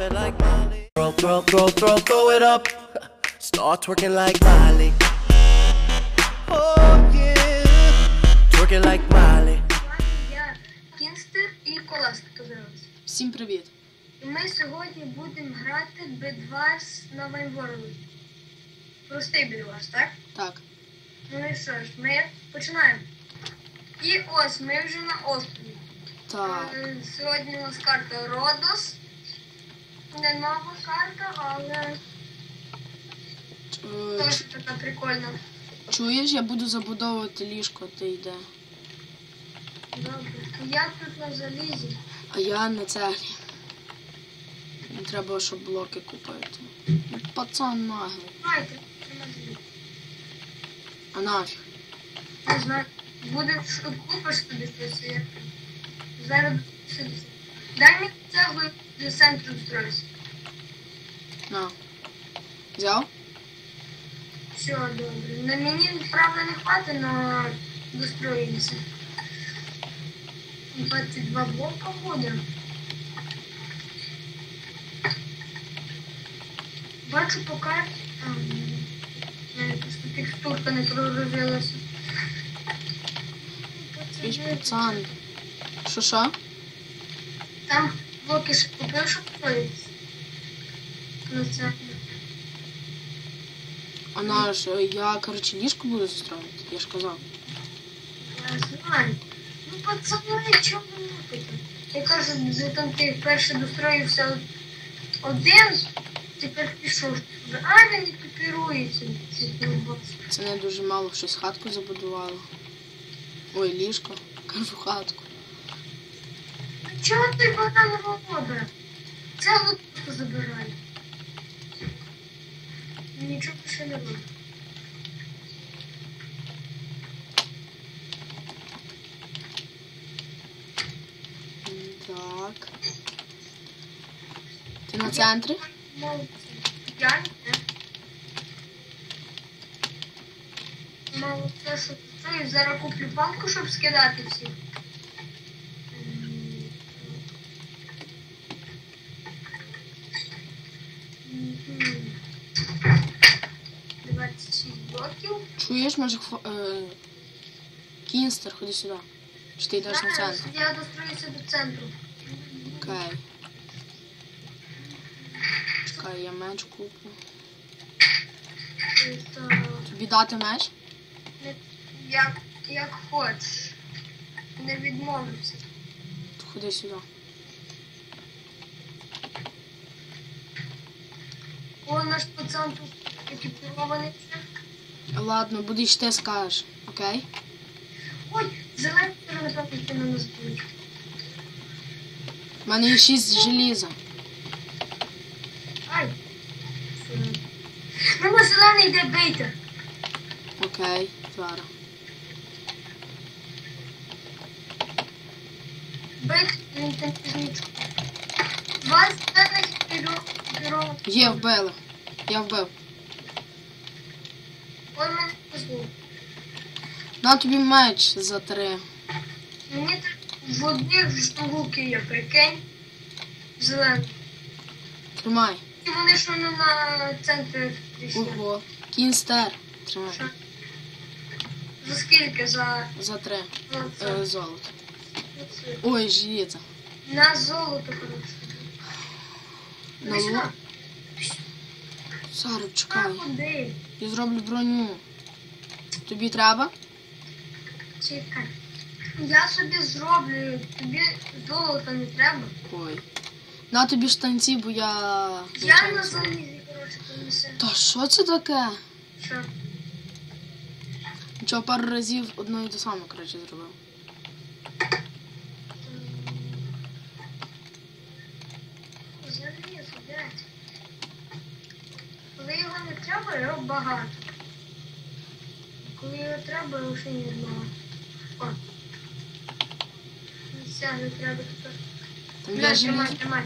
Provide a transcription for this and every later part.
like Molly. Throw, throw, throw, throw, throw it up. Start twerking like Miley. Oh yeah, twerking like Miley. Я Кінстер і Колесник познайомилися. Всім привіт! І ми сьогодні будемо грати Bedwars на Вайнворлі. Простий Bedwars, так? Так, Ну і що ж, ми починаємо. І ось ми вже на острові. так. Е, Сьогодні у нас карта Родос. Не нова карта, але Е, теж така прикольна. Чуєш, я буду забудовувати ліжко, ти йде. Добре. Я тут на залізі. А я на цеглі. Мені треба, щоб блоки купити. Ну, Пацан наглий. Давайте, на. А нафіг. Не знаю. Буде що купиш тобі щось. як там. Зараз сюди. Дай мені цеглу до центру строїтися. На. Взяв? Все добре. На мені, правда, не хватить, но достроїмося. 22 блока буде. Бачу по карті. А, ні. в мене просто текстурка не прогрузилася. Ти ж пацан. Що що? Там блоки ще купив, щоб строїтися. На це. А наш, е, я, коротше, ліжко буду застроювати, я ж казав. Я знаю. Ну, пацани, ви лупите? Я кажу, вже там ти перший достроївся один, тепер пішов. А він не копірується. Це не дуже мало щось хатку забудувало. Ой, ліжко. Кажу хатку. Ну чого ти робиш? Це просто забирай. Нічого ще не робить. М, Так. Ти на центрі? Я не. Мало те, що тут зараз куплю палку, щоб скидати всіх. М, мгм. 26 блоків. Чуєш, може, хво- е... кінстер, ходи сюди. Чи ти йдеш на центр? Я достроюся до центру. Окей. Чекай, я меч куплю. Це Тобі дати меч? не- як, як хочеш. Не відмовлюся. Ходи сюди. О, наш пацан тут екіпірований. Ладно, будеш ти скажеш, окей? Ой, зелений напевно на нас будуть. У мене є шість желіза. Ай. Ну на зелений йде бейтер. Окей, він там пізнічку. Два зелених. Є, вбили. Я вбив. Ой, мене. На тобі меч за три. Мені в одних штуки є, прикинь. Зелений. Тримай. І вони ж воно на центр прийшли. Ого. Кінстер. Тримай. Що? За скільки? За, За три. за? Е, золото. Ой, желізо. На золото, коротше. На Іди сюди. лу... Зараз, А, чекай. Я зроблю броню. Тобі треба? Чекай. Я собі зроблю, тобі золота не треба. Ой. На тобі штанці, бо я. Я на залізі, коротше, понесе. Та що це таке? Що? Нічого пару разів одно і те саме, коротше, зробив. треба, його багато. Коли його треба, його ще не багато. О. Все, не треба тепер. Там На, є тримай, желізо. тримай.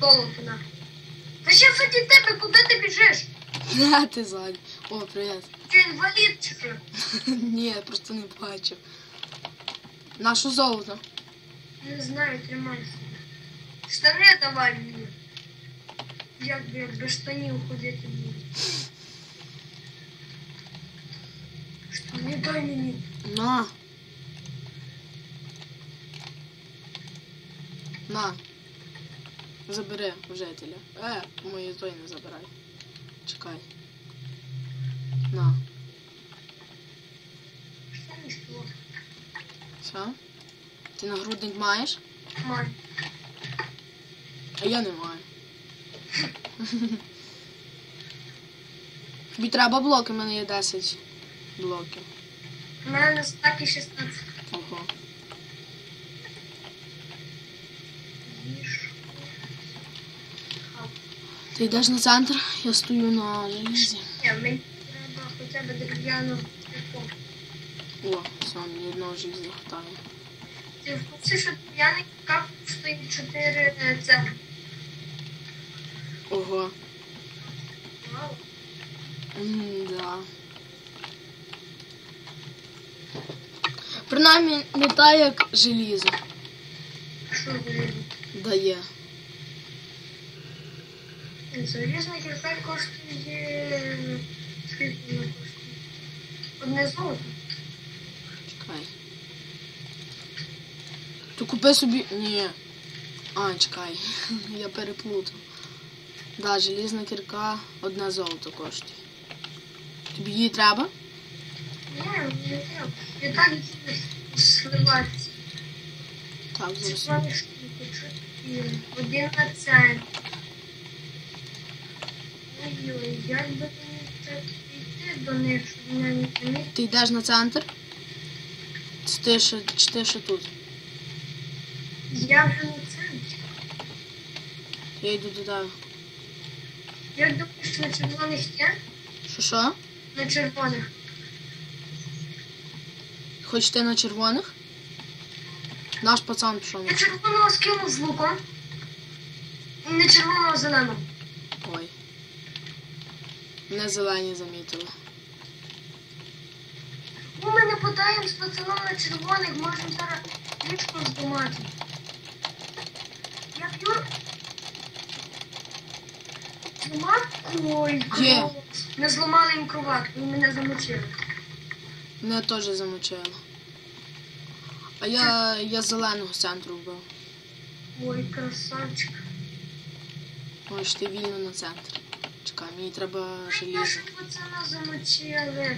Золото на. Та ще заді тебе, куди ти біжиш? На ти ззаді. О, привіт. Ти інвалід чи що? Ні, я просто не бачив. Нашу золото. Не знаю, тримайся. Штани давай мені. Як без штанів ходити буду. Штани дай мені. На. На. Забери у жителя. Е, мої той не забирай. Чекай. На. Штани що? Все. Ти нагрудник маєш? Май. А я не маю. Тобі треба блоки, у мене є 10 блоків. У мене стаки 16. Ого. Ти йдеш на центр, я стою на железі. Ні, мені треба хоча б дерев'яну таку. О, все, мені одного желіза хватає. Ти в курсі, що дерев'яний кап стоїть 4 це. Ого. Вау. М-да. Принаймні не так, як желізо Що ви? дає. Залізний кілька коштує. Скільки воно коштує? Одне золото. Чекай. То купи собі. Ні. А, чекай. Я переплутав. Да, желізна кірка одне золото коштує. Тобі її треба? Ні, не треба. Я так і сливатися. Так, зараз. плани Один на центр. Ой-ой, як би мені так йти до них, щоб мене не помітили? Ти йдеш на центр? Чи ти ще, чи ти ще тут? Я вже на центрі. Я йду до тебе. Як думаєш, на червоних є? Що що? На червоних. Хоч ти на червоних? Наш пацан пішов на Я червоного скинув з луком. Не червоного а зеленого. Ой. Мене зелені замітили. Ну, ми не подаємо з пацаном на червоних, можемо зараз річку здумати. Я п'ю. Ой, Є. Ми зламали їм кроватку і мене замочили. Мене теж замочили. А я, я зеленого центру вбив. Ой, красавчик. Можеш ти вільно на центр. Чекай, мені треба желізо. Нашого пацана замочили.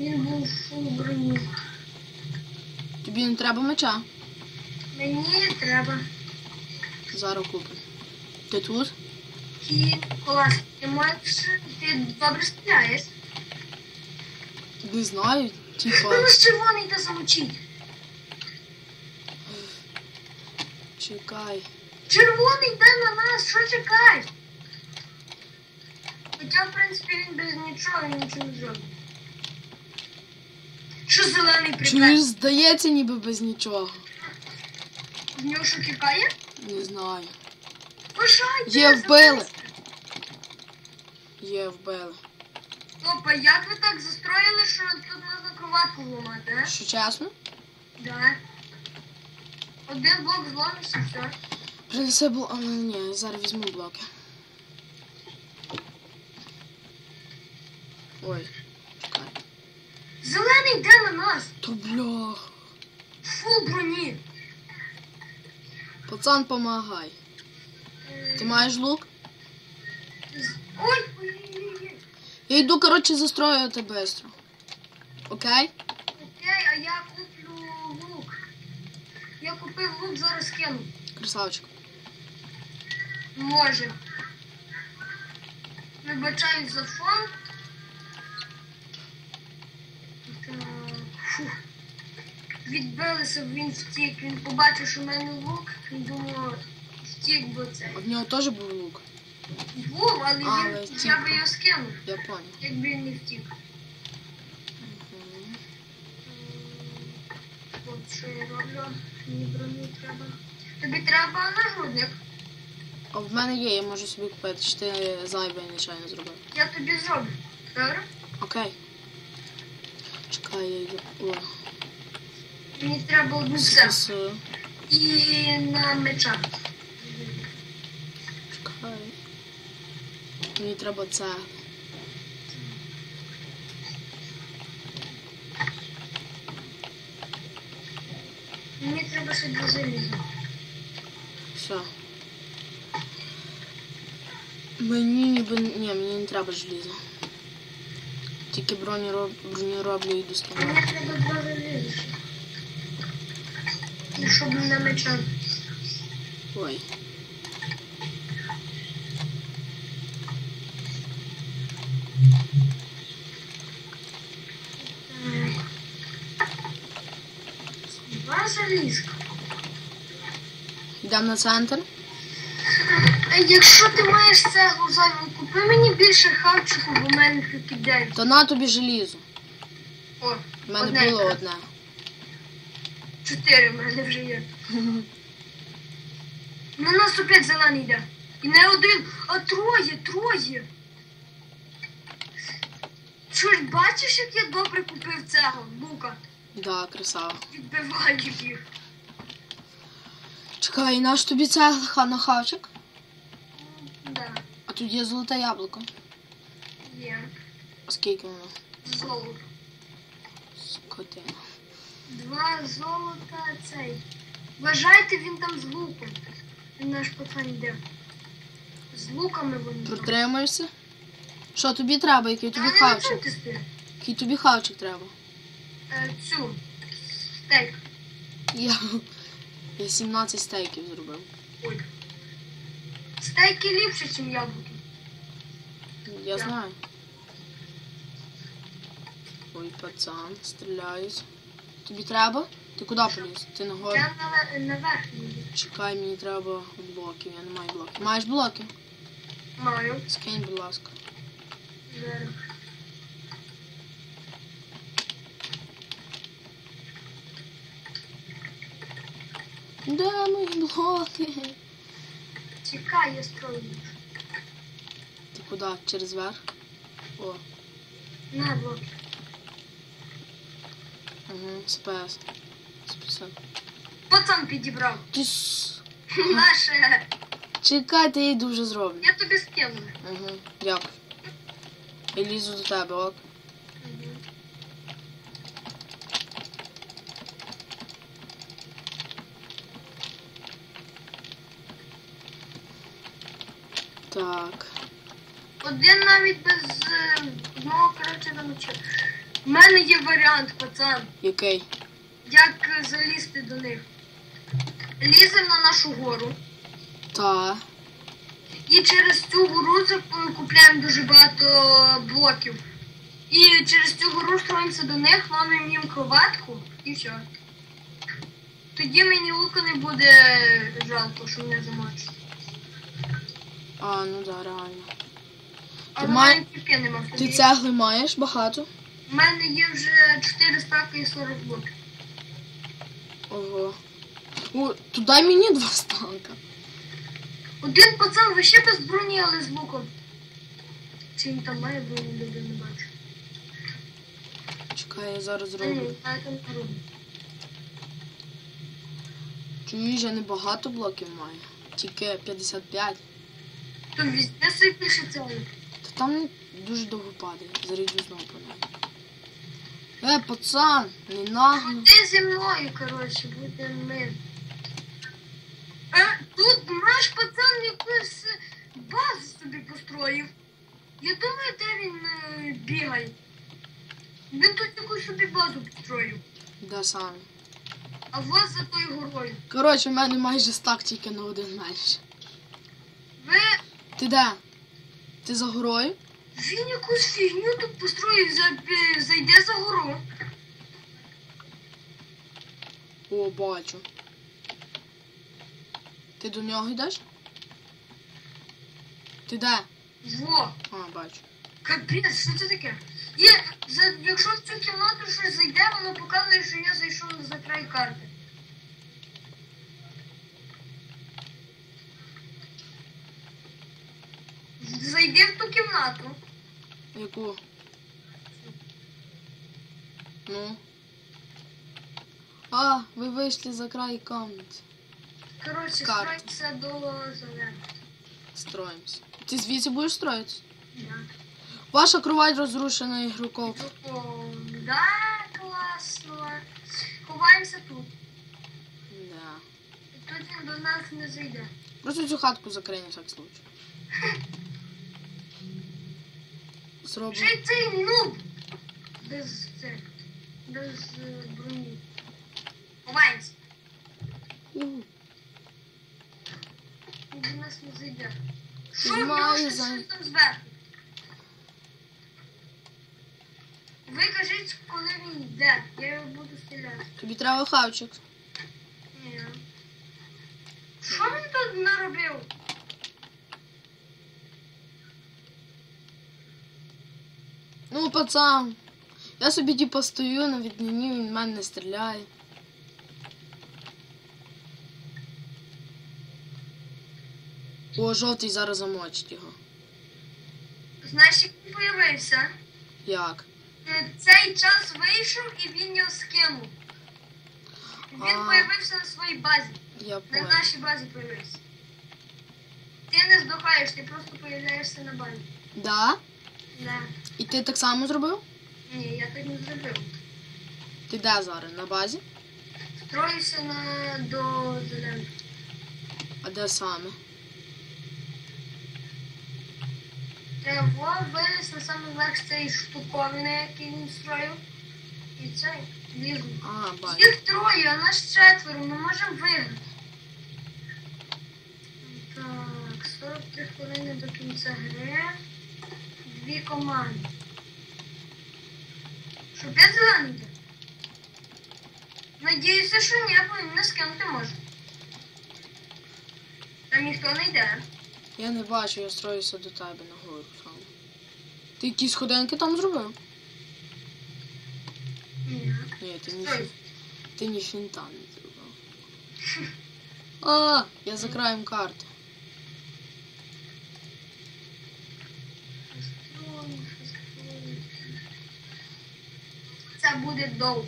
Він був фул броні. Тобі не треба меча? Мені треба. Зараз куплю. Ти тут? І клас. Ти маєш, ти добре стріляєш. Не знаю. Типа, Ну, червоний та замочить. чекай. Червоний йде на нас, що чекаєш? Хоча, в принципі, він без нічого нічого не зробить. Що зелений Чуєш, приказ? здається, ніби без нічого. В нього що кикає? Не знаю. Пишайте! Є, вбили. Є, вбили. Опа, як ви так застроїли, що тут можна кроватку ламати, а? Що чесно? Да. Один блок зломився, все. Принеси блок. А, ні, зараз візьму блоки. Ой, чекай. Зелений йде на нас! То блях. Фул броні! Пацан, помагай. Ти маєш лук? Ой. Я йду, коротше, застроювати бистро. Окей? Окей, а я куплю лук. Я купив лук, зараз кину. Красавчик. Може. Вибачаю за фон. Фух. Відбилися, він втік. Він побачив, що в мене лук. Він думав, втік, бо це. В нього теж був лук. Був, але, він, я би його скинув, Я понял. якби він не втік. Мгм. От що я роблю. Мені броню треба. Тобі треба нагрудник. А в мене є, я можу собі купити, чи ти зайве нечайно зробив. Я тобі зроблю. Добре? Окей. Чекай, я йду. О, Мені треба одну з- І на мечах. Мені треба цегли. Мені треба ще два заліза. Все. Мені ніби. Ні, мені не треба желіза. Тільки броню, роб... броню роблю і доставаю. Мені треба два заліза щоб на меча. Ой. М. Два. Йдемо на центр. Якщо ти маєш цеглу зайву, купи мені більше хавчику, бо в мене кидає. Та на тобі желізо. О, У мене Одне було одне. чотири в мене вже є. На нас опять зелений йде. І не один, а троє, троє. Чуєш, бачиш, як я добре купив цегл, Лука? Да, красава. Відбиваю їх. Чекай, наш тобі цегли ха на хавчик. Да, А тут є золоте яблуко. є. А скільки воно? Золото. Скотина. Два золота цей. Вважайте, він там з луком. Він наш пацан йде. З луками вони. там. Протримуєшся? Що тобі треба? Який тобі хавчик? Який тобі хавчик треба? Е, Цю. Стейк. Я, я 17 стейків зробив. Ой. Стейки ліпше, ніж яблуки. Я Так. знаю. Ой, пацан, стріляють. Тобі треба? Ти куди поліз? Ти нагору? Я наверх їду. Чекай, мені треба блоків, я не маю блоків. Маєш блоки? Маю. Скинь, будь ласка. Зараз. Де мої блоки? Чекай, я строю. Ти куди? Через верх? О, На блок. угу, спес. Списав. Пацан підібрав. Ти с... Наше. Чекай, та я йду вже зроблю. Я тобі скину. Угу, дякую. І лізу до тебе, ок. Так. Один навіть без е, одного коротше замочив. У мене є варіант, пацан. Який? Як е, залізти до них. Ліземо на нашу гору. Та. І через цю гору купляємо дуже багато блоків. І через цю гору строїмося до них, ломимо їм кроватку і все. Тоді мені лука не буде жалко, що мене замочить. А, ну да, реально. Але май- в мене тільки нема в Ти тобі. цегли маєш багато? У мене є вже 4 стаки і 40 блоків. Ого. О, то дай мені два станка. Один пацан вообще без броні, але з луком. Чи він там має броню, люди не бачу. Чекай, я зараз Та зроблю. я там не роблю. Чуєш, я не багато блоків маю. Тільки 55. То везде сипіше цей. Та там дуже довго падає. Зараз йду знову неї. Е, пацан, не нагло. Ти зі мною, коротше, буде мир. Е, тут наш пацан якусь базу собі построїв. Я думаю, де він е, бігає. Він тут якусь собі базу построїв. Де саме? А вас за тою горою. Коротше, в мене майже стак тільки на один менше. Ви Ти де? Ти за горою? він якусь фігню тут построїв, за, е, зайде за гору. О, бачу. Ти до нього йдеш? Ти де? Во! А, бачу. Капець, що це таке? І за, якщо в цю кімнату щось зайде, воно показує, що я зайшов за край карти. Зайди в ту кімнату. Яку? Ну. А, ви вийшли за край комнати. Коротше, Карти. стройся до зеленого. Строїмося. Ти звідси будеш строїтися? Да. Ваша кровать розрушена ігроков. О, да, класно. Ховаємося тут. Да. Тут він до нас не зайде. Просто цю хатку закрий на всяк случай. Зроблю. Ще й цей нуб. Без цих. Без е, броні. Ховаємося. У, Він до нас не зайде. Ти Що в нього має щось за- щось там зверху? Ви кажіть, коли він йде. Я його буду стріляти. Тобі треба хавчик. Ні. Що він тут наробив? Ну, пацан. Я собі типу стою на віднині, він в мене не стріляє. О, жовтий зараз замочить його. Знаєш, як він появився? Як? Е, Цей час вийшов і він його скинув. Він А. появився на своїй базі. Я На понял. нашій базі появився. Ти не здохаєш, ти просто появляєшся на базі. Да? Да. І ти так само зробив? Ні, я так не зробив. Ти де зараз? На базі? Строюся на до зелених. А де саме? Треба виліз на самий верх цієї штуковини, який він строїв. І цей лізу. А, бачу. Їх троє, а нас четверо, ми можемо виграти. Так, 43 хвилини до кінця гри. Дві команди. Що, п'ять зелених? Надіюся, що ні, бо не скинути може. Там ніхто не йде. Я не бачу, я строюся до тебе нагору саме. Ти якісь ходенки там зробив? Ні. Ні, ти ні, ти ні фінта не зробив. А, я за краєм карти. Це буде довго.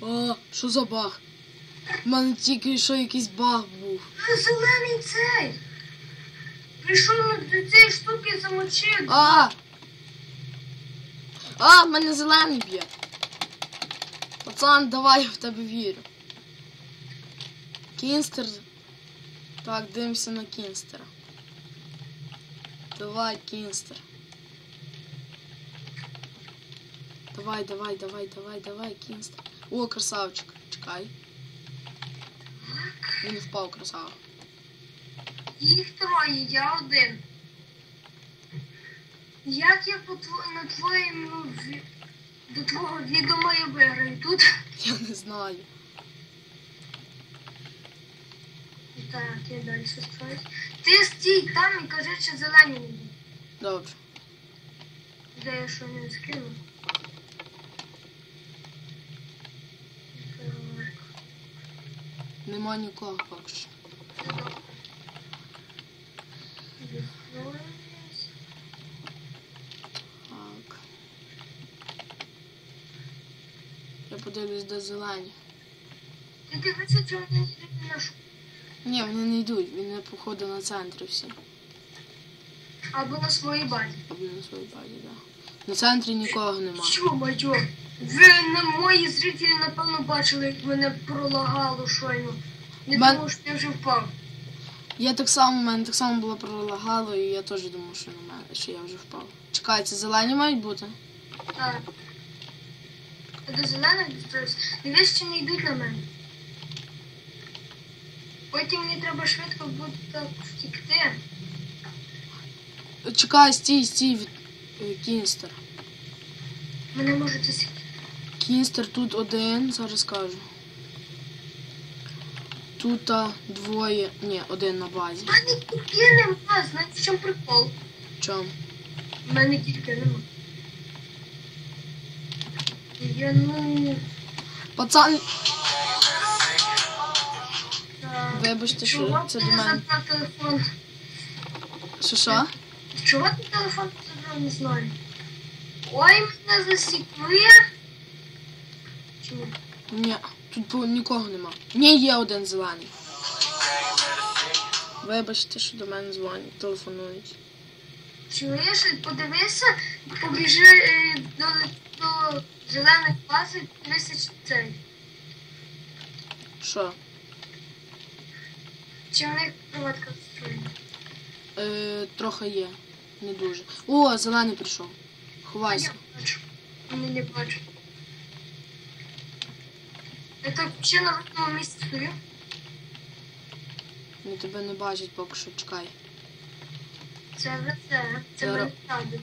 О, що за баг? У мене тільки що якийсь баг був. Ну, Зелений цей. Прийшов на- до цієї штуки замочив. А! А, мене зелений б'є. Пацан, давай я в тебе вірю. Кінстер. Так, дивимося на кінстера. Давай, кінстер. Давай, давай, давай, давай, давай, кінстер. О, красавчик. Чекай. Він впав, красава. Їх троє, я один. Як я по тво- на твоєму до твого відома я виграю тут? Я не знаю. Так, я далі строюсь. Ти стій там і кажи, чи зелені не. Добре. Де я що не скину? Так. Нема нікого поки що. Так. Я подивлюсь, де зелені. Ти дивися, чи вони не нашу. Ні, вони не йдуть, вони походу на центрі всі. Або на своїй базі. Або на своїй базі, так. На центрі нікого нема. Що, майо? Ви на мої зрителі, напевно, бачили, як мене пролагало щойно. Не Мен- думав, що я вже впав. Я так само, в мене так само було пролагало, і я теж думав, що на мене, що я вже впав. Чекай, це зелені мають бути? Так. Я до зелених дістаюсь. Дивись, чи не йдуть на мене. Потім мені треба швидко буде так втікти. Чекай, стій, стій від е, кінстер. Мене можуть засікти. Кінстер тут один, зараз скажу. Тут двоє. Ні, один на базі. У мене кільки нема, знаєте, в чому прикол? В чому? У мене кільки нема. Я ну. Пацан. Вибачте, що це до мене. що що? Чого ти телефон забрав, не знаю. Ой, мене засікли. Чому? Ні, тут нікого нема. Ні, є один зелений. Вибачте, що до мене дзвонять, телефонують. Чуєш, подивися, побіжи е, до, до зеленої бази, подивися чи цей. Що? Чи в них кроватка встроєна? Е, трохи є. Не дуже. О, зелений прийшов. Я Ховайся. бачу. Не бачу. Я так ще на одному місці стою. Вони тебе не бачать поки що, чекай. Це вже це. Це Зараз. мене.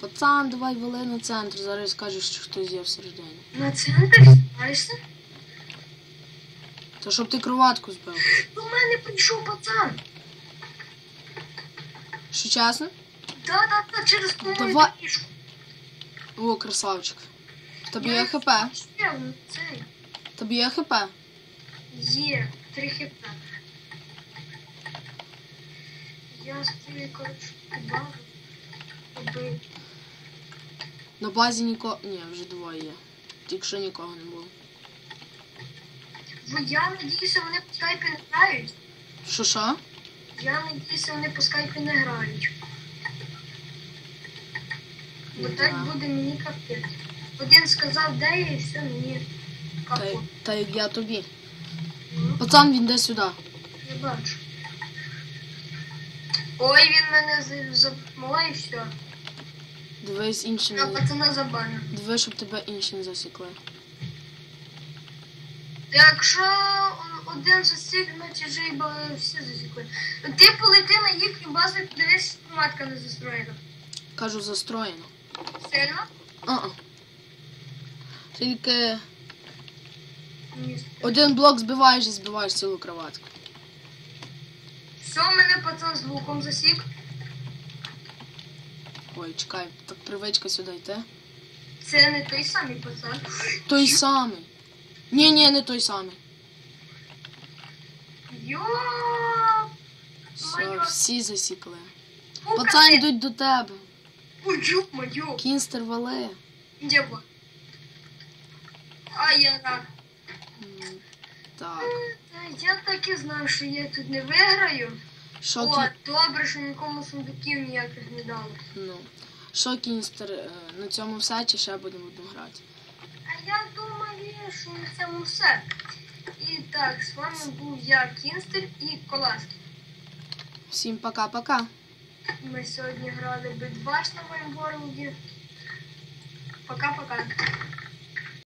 Пацан, давай вели на центр, зараз скажеш, що хтось є всередині. На центр знаєшся? Та щоб ти кроватку збив. До мене прийшов пацан. Що чесно? Да, да, да, через мою Давай. О, красавчик. Тобі є Я хп? Ну, цей. Тобі є хп? Є, три хп. Я стою, коротше, базу. Убив. На базі нікого. Ні, вже двоє є. Тільки що нікого не було. Ну, я надіюся, вони по скайпі не грають. Що що? Я надіюся, вони по скайпі не грають. Бо так буде мені капець. Один сказав, де я, і все, мені Та, та як я тобі. Пацан, він де сюди. Я бачу. Ой, він мене за-. Ой, все. Дивись інші Я не. пацана забанив. Дивись, щоб тебе інші не засікли. Якщо один засік, значить вже і всі засікли. Ти полети на їхню базу і подивись, матка не застроєна. Кажу, застроєно. Сильно? А-а. Тільки. один блок збиваєш і збиваєш цілу кроватку. Все, мене пацан з луком засік. Ой, чекай, так привичка сюди йти. Це не той самий пацан. Той самий. Ні, ні, не той самий. Йо! Все, всі засікли. Пацан Пацан йдуть до тебе. Ой, ё-моё! Кінстер вали. Где вы? А я рак. Так. Я так і знав, що я тут не виграю. Що, О, добре, що нікому сундуків ніяких не дали. ну, що кінстер, е, на цьому все чи ще будемо грати? А я думаю, що на цьому все. І так, з вами був я, Кінстер і Коласки. Всім пока-пока. Ми сьогодні грали битваш на моєму ворозі. Пока-пока.